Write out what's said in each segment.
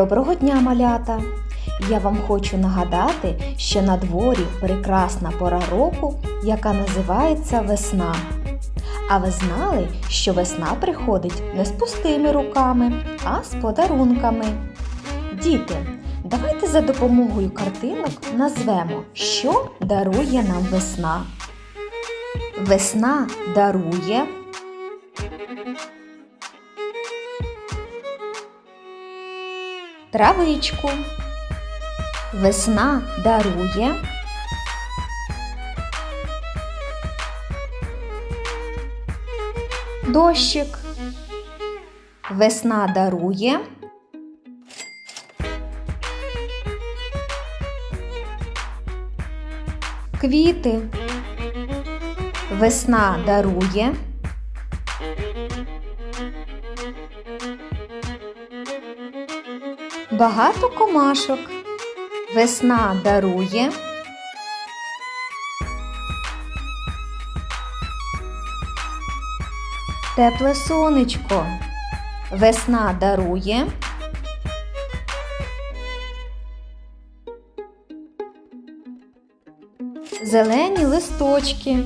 Доброго дня, малята! Я вам хочу нагадати, що на дворі прекрасна пора року, яка називається весна. А ви знали, що весна приходить не з пустими руками, а з подарунками. Діти, давайте за допомогою картинок назвемо, що дарує нам весна. Весна дарує. Травичку. Весна дарує. Дощик. Весна дарує. Квіти. Весна дарує. Багато комашок. Весна дарує. Тепле сонечко. Весна дарує. Зелені листочки.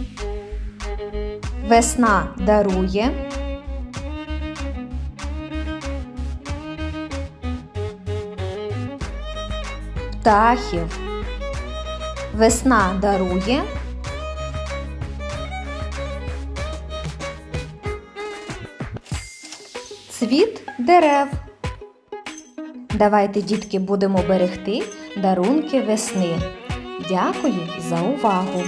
Весна дарує. Птахів. Весна дарує. Цвіт дерев. Давайте, дітки, будемо берегти дарунки весни. Дякую за увагу!